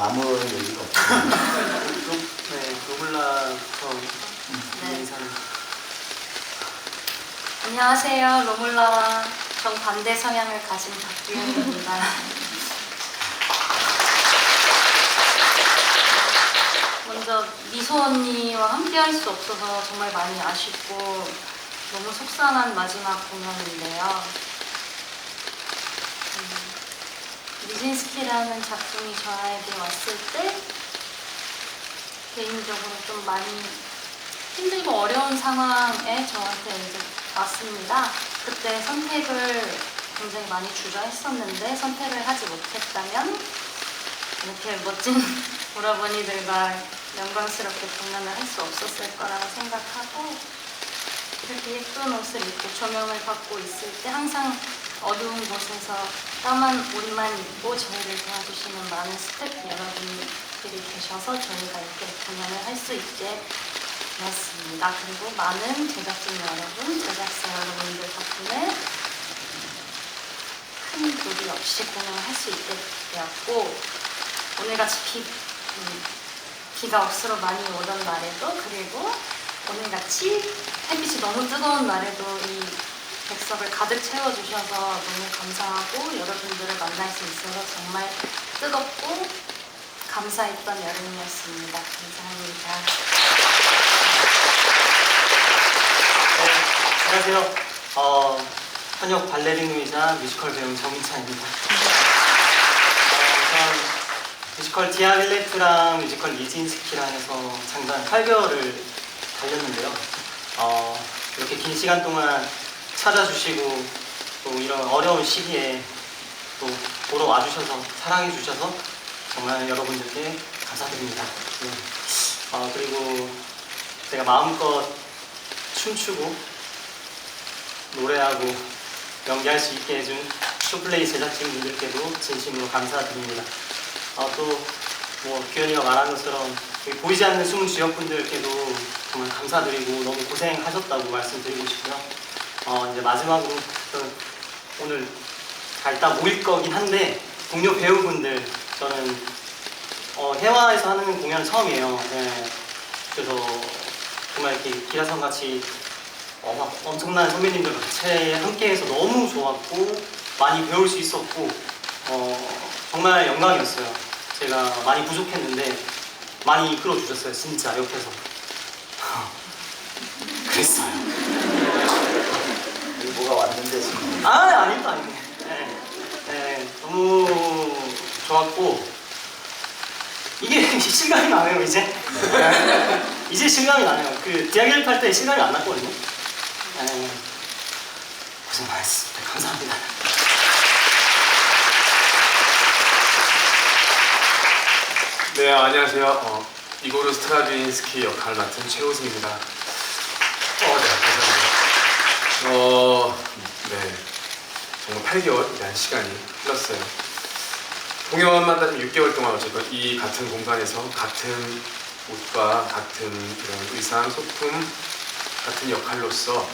아무런 얘기가 없어요. 네, 로블라부터 네. 인사를. 안녕하세요. 로물라와 정반대 성향을 가진 박기현입니다. 먼저 미소 언니와 함께 할 수 없어서 정말 많이 아쉽고 너무 속상한 마지막 공연인데요. 음, 니진스키라는 작품이 저에게 왔을 때 개인적으로 좀 많이 힘들고 어려운 상황에 저한테 이제 왔습니다. 그때 선택을 굉장히 많이 주저했었는데 선택을 하지 못했다면 이렇게 멋진 오라버니들과 영광스럽게 공연을 할 수 없었을 거라고 생각하고 이렇게 예쁜 옷을 입고 조명을 받고 있을 때 항상 어두운 곳에서 까만 옷만 입고 저희를 도와주시는 많은 스태프 여러분들이 계셔서 저희가 이렇게 공연을 할 수 있게 되었습니다. 그리고 많은 제작진 여러분, 제작사 여러분들 덕분에 큰 무리 없이 공연을 할 수 있게 되었고 오늘같이 비, 음, 비가 억수로 많이 오던 날에도 그리고 오늘같이 햇빛이 너무 뜨거운 날에도 이 백석을 가득 채워주셔서 너무 감사하고 여러분들을 만날 수 있어서 정말 뜨겁고 감사했던 여름이었습니다. 감사합니다. 네, 안녕하세요. 어, 현역 발레리노이자 뮤지컬 배우 정인찬입니다. 어, 우선 뮤지컬 디아빌레트랑 뮤지컬 니진스키랑 해서 장단 8개월을 달렸는데요. 어, 이렇게 긴 시간 동안 찾아주시고 또 이런 어려운 시기에 또 보러 와주셔서 사랑해 주셔서 정말 여러분들께 감사드립니다. 네. 어, 그리고 제가 마음껏 춤추고 노래하고 연기할 수 있게 해준 쇼플레이 제작진분들께도 진심으로 감사드립니다. 어, 또뭐 규현이가 말한 것처럼 여기 보이지 않는 숨은 주역분들께도 정말 감사드리고 너무 고생하셨다고 말씀드리고 싶고요. 어, 이제 마지막으로 오늘 다 이따 모일 거긴 한데 동료 배우분들 저는 어, 해화에서 하는 공연은 처음이에요. 네. 그래서 정말 이렇게 기라성 같이 어, 막 엄청난 선배님들 같이 함께해서 너무 좋았고 많이 배울 수 있었고 어, 정말 영광이었어요. 제가 많이 부족했는데 많이 이끌어 주셨어요. 진짜 옆에서 그랬어요. 뭐가 왔는데 지금. 아 아닙니다 아닙니다. 네, 네, 너무 좋았고 이게 실감이 나네요 이제. 이제 실감이 나네요. 그 디아길을 탈때 실감이 안 났거든요. 네, 고생 많았습니다. 감사합니다. 네, 안녕하세요. 어, 이고르 스트라빈스키 역할 맡은 최우승입니다. 어, 네, 감사합니다. 어, 네. 정말 8개월이라는 시간이 흘렀어요. 공연만 따지면 6개월 동안 어쨌든 이 같은 공간에서 같은 옷과 같은 이런 의상, 소품, 같은 역할로서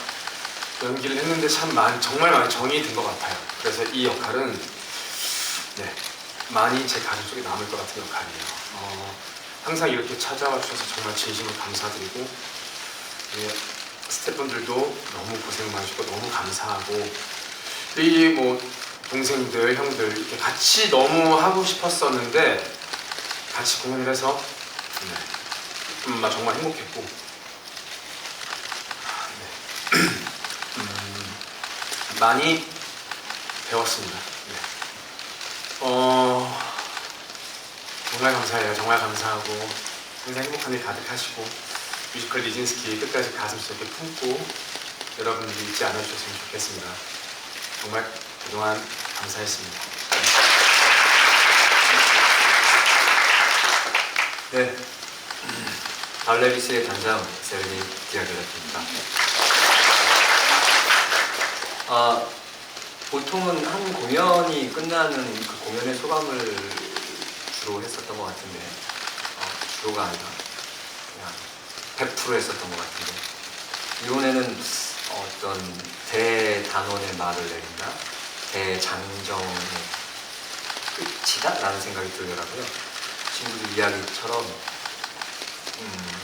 연기를 했는데 참 많이, 정말 많이 정이 든 것 같아요. 그래서 이 역할은 네, 많이 제 가슴 속에 남을 것 같은 역할이에요. 어, 항상 이렇게 찾아와 주셔서 정말 진심으로 감사드리고 예, 스태프분들도 너무 고생 많으시고 너무 감사하고 이 뭐 동생들, 형들 이렇게 같이 너무 하고 싶었었는데 같이 공연을 해서 네, 음, 정말 행복했고 네. 음, 많이 배웠습니다. 네. 어, 정말 감사해요. 정말 감사하고 항상 행복한 일 가득하시고 뮤지컬 리진스키 끝까지 가슴속에 품고 여러분들이 잊지 않아 주셨으면 좋겠습니다. 정말 그동안 감사했습니다. 네. 발레비스의 단장 세르니 디아글라입니다. 아, 보통은 한 공연이 끝나는 그 공연의 소감을 주로 했었던 것 같은데, 어, 주로가 아니라 100% 했었던 것 같은데, 이번에는 어떤 대단원의 말을 내린다, 대장정의 끝이다? 라는 생각이 들더라고요. 친구들 이야기처럼 음,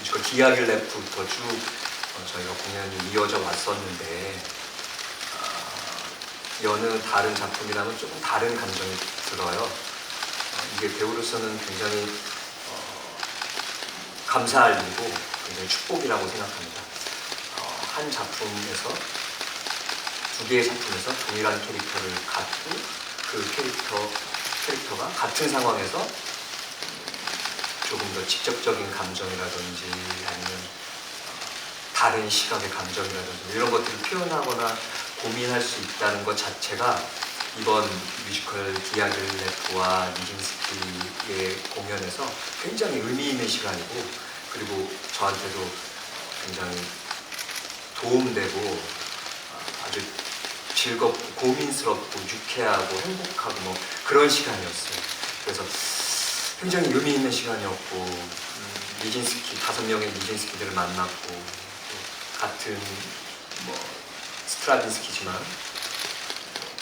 뮤지컬 디아길 랩부터 쭉 어, 저희가 공연이 이어져 왔었는데 아, 여느 다른 작품이랑은 조금 다른 감정이 들어요. 어, 이게 배우로서는 굉장히 어, 감사할 일이고 굉장히 축복이라고 생각합니다. 어, 한 작품에서 두 개의 작품에서 동일한 캐릭터를 갖고 그 캐릭터 캐릭터가 같은 상황에서 조금 더 직접적인 감정이라든지 아니면 어, 다른 시각의 감정이라든지 이런 것들을 표현하거나 고민할 수 있다는 것 자체가 이번 뮤지컬 디아글 레프와 니진스키의 공연에서 굉장히 의미 있는 시간이고 그리고 저한테도 굉장히 도움되고 어, 아주 즐겁고 고민스럽고 유쾌하고 행복하고 뭐 그런 시간이었어요. 그래서 굉장히 의미 있는 시간이었고 음, 니진스키 다섯 명의 니진스키들을 만났고 또 같은 뭐 스트라빈스키지만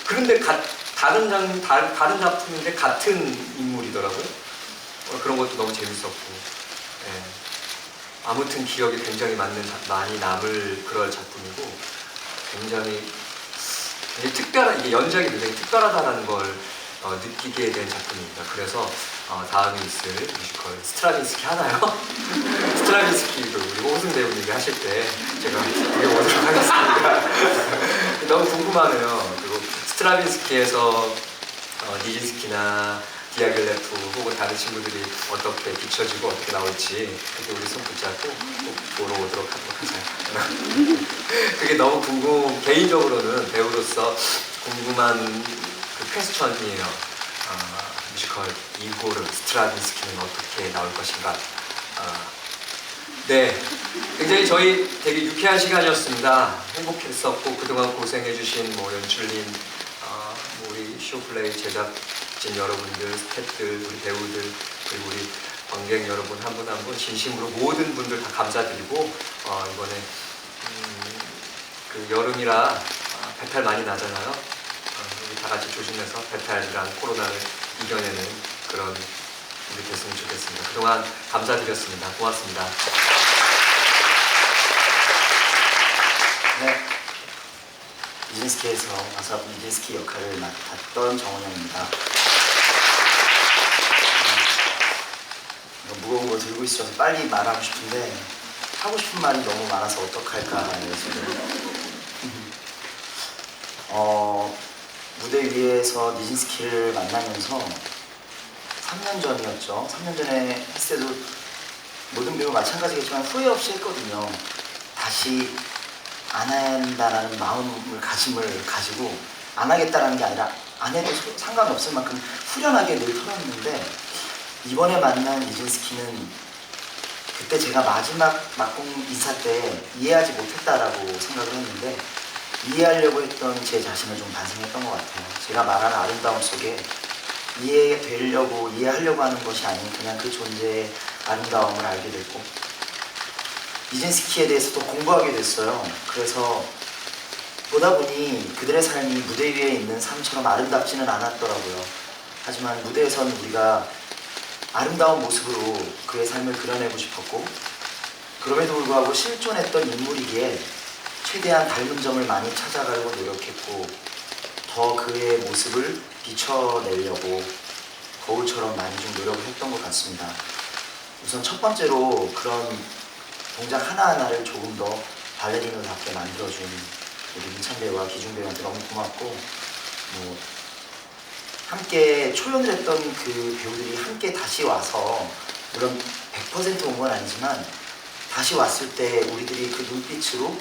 그런데 가- 다른 장 다, 다른 작품인데 같은 인물이더라고요. 어, 그런 것도 너무 재밌었고 예. 아무튼 기억에 굉장히 맞는 작- 많이 남을 그럴 작품이고 굉장히 되게 특별한 이게 연작이 굉장히 특별하다라는 걸 어, 느끼게 된 작품입니다. 그래서 어, 다음에 있을 뮤지컬 스트라빈스키 하나요? 스트라빈스키 그 우리 호승 배우님이 하실 때 제가 그게 오도록 하겠습니다. 너무 궁금하네요. 스트라빈스키에서 어, 니진스키나 디아글레프 혹은 다른 친구들이 어떻게 비춰지고 어떻게 나올지 그때 우리 손 붙잡고 꼭 보러 오도록 하도록 하자. 그게 너무 궁금 개인적으로는 배우로서 궁금한 그 퀘스천이에요. 아, 뮤지컬 이고르 스트라빈스키는 어떻게 나올 것인가. 아, 네, 굉장히 저희 되게 유쾌한 시간이었습니다. 행복했었고 그동안 고생해주신 뭐 연출님, 우리 쇼플레이 제작진 여러분들, 스태프들, 우리 배우들 그리고 우리 관객 여러분 한 분 한 분 진심으로 모든 분들 다 감사드리고 어, 이번에 음, 그 여름이라 아, 배탈 많이 나잖아요. 어, 우리 다 같이 조심해서 배탈이랑 코로나를 이겨내는 그런 일이 됐으면 좋겠습니다. 그동안 감사드렸습니다. 고맙습니다. 네. 니진스키에서 가사 니진스키 역할을 맡았던 정원영입니다. 음, 무거운 거 들고 있어서 빨리 말하고 싶은데 하고 싶은 말이 너무 많아서 어떡할까 지금. 어, 무대 위에서 니진스키를 만나면서 3년 전이었죠. 3년 전에 했을 때도 모든 배우 마찬가지겠지만 후회 없이 했거든요. 다시 안 한다라는 마음을 가짐을 가지고 안 하겠다라는 게 아니라 안 해도 소- 상관이 없을 만큼 후련하게 늘 털었는데 이번에 만난 이진스키는 그때 제가 마지막 막공 인사 때 이해하지 못했다라고 생각을 했는데 이해하려고 했던 제 자신을 좀 반성했던 것 같아요. 제가 말하는 아름다움 속에 이해되려고 이해하려고 하는 것이 아닌 그냥 그 존재의 아름다움을 알게 됐고 이진스키에 대해서 또 공부하게 됐어요. 그래서 보다 보니 그들의 삶이 무대 위에 있는 삶처럼 아름답지는 않았더라고요. 하지만 무대에서는 우리가 아름다운 모습으로 그의 삶을 그려내고 싶었고 그럼에도 불구하고 실존했던 인물이기에 최대한 닮은 점을 많이 찾아가려고 노력했고 더 그의 모습을 비춰내려고 거울처럼 많이 좀 노력을 했던 것 같습니다. 우선 첫 번째로 그런 동작 하나하나를 조금 더 발레리노답게 만들어준 우리 민찬 배우와 기중 배우한테 너무 고맙고 뭐 함께 초연을 했던 그 배우들이 함께 다시 와서 물론 100%온 건 아니지만 다시 왔을 때 우리들이 그 눈빛으로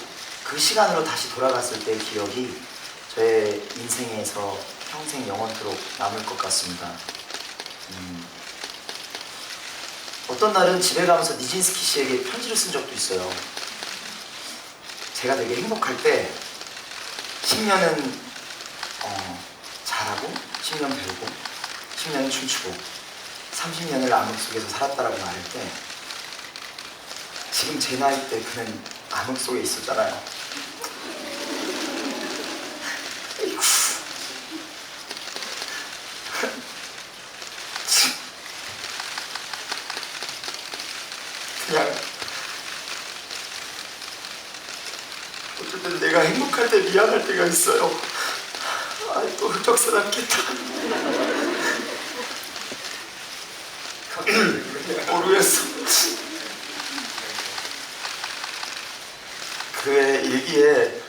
그 시간으로 다시 돌아갔을 때의 기억이 저의 인생에서 평생 영원토록 남을 것 같습니다. 음, 어떤 날은 집에 가면서 니진스키 씨에게 편지를 쓴 적도 있어요. 제가 되게 행복할 때 10년은 어, 잘하고 10년 배우고 10년은 춤추고 30년을 암흑 속에서 살았다라고 말할 때 지금 제 나이 때 그는 암흑 속에 있었잖아요. 에이구. 어쩔 땐 내가 행복할 때 미안할 때가 있어요. 아또 흑적사람겠다. 모르겠어. 그의 일기에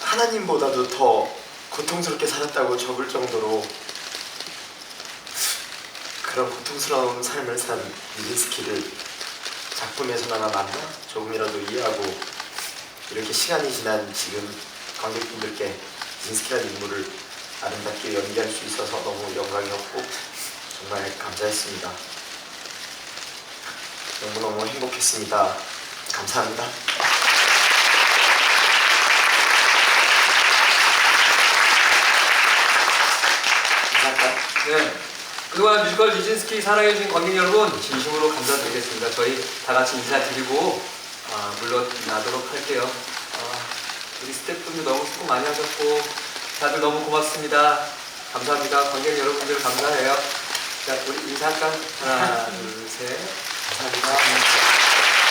하나님보다도 더 고통스럽게 살았다고 적을 정도로 그런 고통스러운 삶을 산 미린스키를 작품에서나마 만나 조금이라도 이해하고 이렇게 시간이 지난 지금 관객분들께 미린스키라는 인물을 아름답게 연기할 수 있어서 너무 영광이었고 정말 감사했습니다. 너무너무 행복했습니다. 감사합니다. 인사할까요? 네. 그동안 뮤지컬 니진스키 사랑해주신 관객 여러분 진심으로 감사드리겠습니다. 저희 다 같이 인사드리고 아, 물러나도록 할게요. 아, 우리 스태프분들 너무 수고 많이 하셨고 다들 너무 고맙습니다. 감사합니다. 관객 여러분들 감사해요. 자, 우리 인사할까요? 하나, 둘, 셋. 감사합니다.